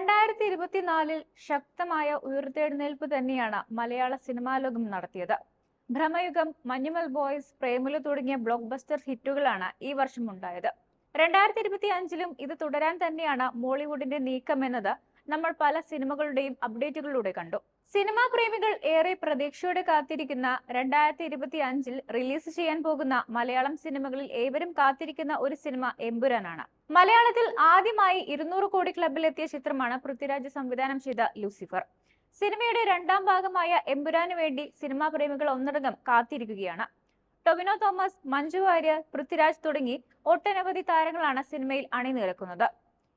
രണ്ടായിരത്തി ഇരുപത്തിനാലിൽ ശക്തമായ ഉയർത്തെഴുന്നേൽപ്പ് തന്നെയാണ് മലയാള സിനിമാ ലോകം നടത്തിയത്. ഭ്രമയുഗം മഞ്ഞുമൽ ബോയ്സ് പ്രേമുല തുടങ്ങിയ ബ്ലോക്ക് ബസ്റ്റർ ഹിറ്റുകളാണ് ഈ വർഷം ഉണ്ടായത് രണ്ടായിരത്തി ഇരുപത്തി അഞ്ചിലും ഇത് തുടരാൻ തന്നെയാണ് മോളിവുഡിന്റെ നീക്കം നീക്കമെന്നത് നമ്മൾ പല സിനിമകളുടെയും അപ്ഡേറ്റുകളിലൂടെ കണ്ടു. സിനിമാ പ്രേമികൾ ഏറെ പ്രതീക്ഷയോടെ കാത്തിരിക്കുന്ന രണ്ടായിരത്തി ഇരുപത്തി അഞ്ചിൽ റിലീസ് ചെയ്യാൻ പോകുന്ന മലയാളം സിനിമകളിൽ ഏവരും കാത്തിരിക്കുന്ന ഒരു സിനിമ എമ്പുരാനാണ്. മലയാളത്തിൽ ആദ്യമായി ഇരുന്നൂറ് കോടി ക്ലബിലെത്തിയ ചിത്രമാണ് പൃഥ്വിരാജ് സംവിധാനം ചെയ്ത ലൂസിഫർ. സിനിമയുടെ രണ്ടാം ഭാഗമായ എമ്പുരാന് വേണ്ടി സിനിമാ പ്രേമികൾ ഒന്നടങ്കം കാത്തിരിക്കുകയാണ്. ടൊവിനോ തോമസ് മഞ്ജു വാര്യർ പൃഥ്വിരാജ് തുടങ്ങി ഒട്ടനവധി താരങ്ങളാണ് സിനിമയിൽ അണിനിരക്കുന്നത്.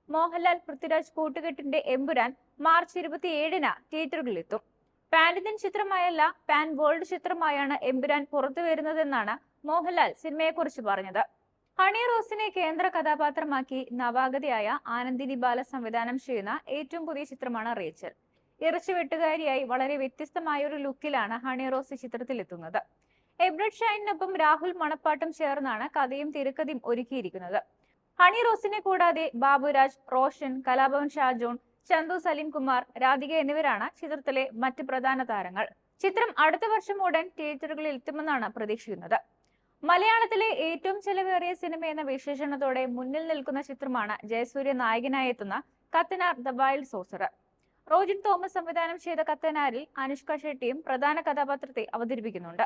മോഹൻലാൽ പൃഥ്വിരാജ് കൂട്ടുകെട്ടിന്റെ എമ്പുരാൻ മാർച്ച് ഇരുപത്തിയേഴിന് തിയേറ്ററുകളിലെത്തും. പാൻ ഇന്ത്യൻ ചിത്രമായല്ല പാൻ വേൾഡ് ചിത്രമായാണ് എമ്പുരാൻ പുറത്തു വരുന്നതെന്നാണ് മോഹൻലാൽ സിനിമയെക്കുറിച്ച് പറഞ്ഞത്. ഹണി റോസിനെ കേന്ദ്ര കഥാപാത്രമാക്കി നവാഗതയായ ആനന്ദിനി ബാല സംവിധാനം ചെയ്യുന്ന ഏറ്റവും പുതിയ ചിത്രമാണ് റേച്ചൽ. ഇറച്ചി വെട്ടുകാരിയായി വളരെ വ്യത്യസ്തമായ ഒരു ലുക്കിലാണ് ഹണി റോസ് ചിത്രത്തിലെത്തുന്നത്. എബ്രഡ് ഷൈനിനൊപ്പം രാഹുൽ മണപ്പാട്ടും ചേർന്നാണ് കഥയും തിരക്കഥയും ഒരുക്കിയിരിക്കുന്നത്. ഹണി റോസിനെ കൂടാതെ ബാബുരാജ് റോഷൻ കലാഭവൻ ഷാജോൺ ചന്തു സലീം കുമാർ രാധിക എന്നിവരാണ് ചിത്രത്തിലെ മറ്റ് പ്രധാന താരങ്ങൾ. ചിത്രം അടുത്ത വർഷം ഉടൻ തിയേറ്ററുകളിൽ എത്തുമെന്നാണ് പ്രതീക്ഷിക്കുന്നത്. മലയാളത്തിലെ ഏറ്റവും ചെലവേറിയ സിനിമ എന്ന വിശേഷണത്തോടെ മുന്നിൽ നിൽക്കുന്ന ചിത്രമാണ് ജയസൂര്യ നായകനായി എത്തുന്ന Kathanar the wild sorcerer Rojin Thomas സംവിധാനം ചെയ്ത കത്തനാരിൽ അനുഷ്ക ഷെട്ടിയും പ്രധാന കഥാപാത്രത്തെ അവതരിപ്പിക്കുന്നുണ്ട്.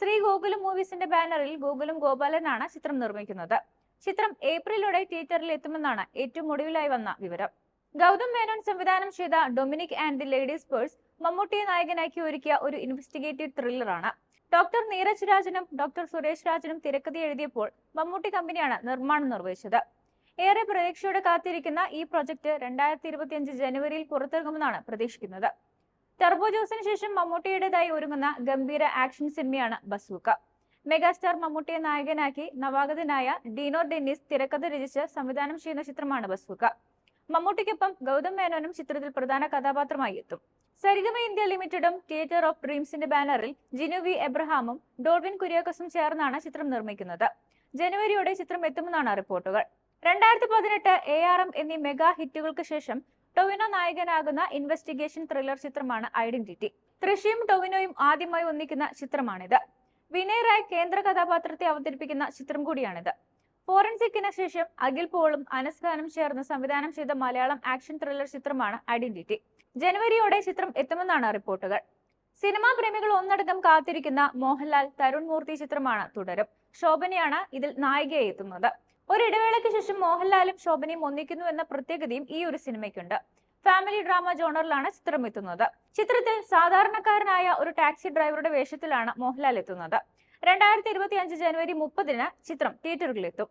ശ്രീ ഗോകുലം മൂവീസിന്റെ ബാനറിൽ ഗോകുലം ഗോപാലനാണ് ചിത്രം നിർമ്മിക്കുന്നത്. ചിത്രം ഏപ്രിലോടെ തിയേറ്ററിൽ എത്തുമെന്നാണ് ഏറ്റവും ഒടുവിലായി വന്ന വിവരം. ഗൗതം മേനോൻ സംവിധാനം ചെയ്ത Dominic and the ladies purse മമ്മൂട്ടിയെ നായകനാക്കി ഒരുക്കിയ ഒരു ഇൻവെസ്റ്റിഗേറ്റീവ് ത്രില്ലറാണ്. ഡോക്ടർ നീരജ് രാജനും ഡോക്ടർ സുരേഷ് രാജനും തിരക്കഥ എഴുതിയപ്പോൾ മമ്മൂട്ടി കമ്പനിയാണ് നിർമ്മാണം നിർവഹിച്ചത്. ഏറെ പ്രതീക്ഷയോടെ കാത്തിരിക്കുന്ന ഈ പ്രൊജക്ട് രണ്ടായിരത്തി ഇരുപത്തിയഞ്ച് ജനുവരിയിൽ പുറത്തിറങ്ങുമെന്നാണ് പ്രതീക്ഷിക്കുന്നത്. ടർബോ ജോസിന് ശേഷം മമ്മൂട്ടിയുടേതായി ഒരുങ്ങുന്ന ഗംഭീര ആക്ഷൻ സിനിമയാണ് ബസൂക്ക. മെഗാസ്റ്റാർ മമ്മൂട്ടിയെ നായകനാക്കി നവാഗതനായ ഡീനോ ഡെന്നിസ് തിരക്കഥ രചിച്ച് സംവിധാനം ചെയ്യുന്ന ചിത്രമാണ് ബസൂക്ക. മമ്മൂട്ടിക്കൊപ്പം ഗൗതം മേനോനും ചിത്രത്തിൽ പ്രധാന കഥാപാത്രമായി എത്തും. സരിഗമ ഇന്ത്യ ലിമിറ്റഡും തിയേറ്റർ ഓഫ് ഡ്രീംസിന്റെ ബാനറിൽ ജിനു വി എബ്രഹാമും ഡോൾവിൻ കുര്യാക്കസും ചേർന്നാണ് ചിത്രം നിർമ്മിക്കുന്നത്. ജനുവരിയോടെ ചിത്രം എത്തുമെന്നാണ് റിപ്പോർട്ടുകൾ. രണ്ടായിരത്തി പതിനെട്ട് എ ആർ എം എന്നീ മെഗാ ഹിറ്റുകൾക്ക് ശേഷം ടൊവിനോ നായകനാകുന്ന ഇൻവെസ്റ്റിഗേഷൻ ത്രില്ലർ ചിത്രമാണ് ഐഡന്റിറ്റി തൃശിയും ടൊവിനോയും ആദ്യമായി ഒന്നിക്കുന്ന ചിത്രമാണിത്. വിനയ് റായ് കേന്ദ്ര കഥാപാത്രത്തെ അവതരിപ്പിക്കുന്ന ചിത്രം കൂടിയാണിത്. ഫോറൻസിക്കിന് ശേഷം അഖിൽ പോളും അനസ് ഖാനും ചേർന്ന് സംവിധാനം ചെയ്ത മലയാളം ആക്ഷൻ ത്രില്ലർ ചിത്രമാണ് ഐഡന്റിറ്റി ജനുവരിയോടെ ചിത്രം എത്തുമെന്നാണ് റിപ്പോർട്ടുകൾ. സിനിമാ പ്രേമികൾ ഒന്നടങ്കം കാത്തിരിക്കുന്ന മോഹൻലാൽ തരുൺ മൂർത്തി ചിത്രമാണ് തുടരും. ശോഭനയാണ് ഇതിൽ നായികയായി എത്തുന്നത്. ഒരിടവേളയ്ക്ക് ശേഷം മോഹൻലാലും ശോഭനയും ഒന്നിക്കുന്നു എന്ന പ്രത്യേകതയും ഈ ഒരു സിനിമയ്ക്കുണ്ട്. ഫാമിലി ഡ്രാമ ജോണറിലാണ് ചിത്രം എത്തുന്നത് ചിത്രത്തിൽ സാധാരണക്കാരനായ ഒരു ടാക്സി ഡ്രൈവറുടെ വേഷത്തിലാണ് മോഹൻലാൽ എത്തുന്നത്. രണ്ടായിരത്തി ജനുവരി മുപ്പതിന് ചിത്രം തിയേറ്ററുകളിലെത്തും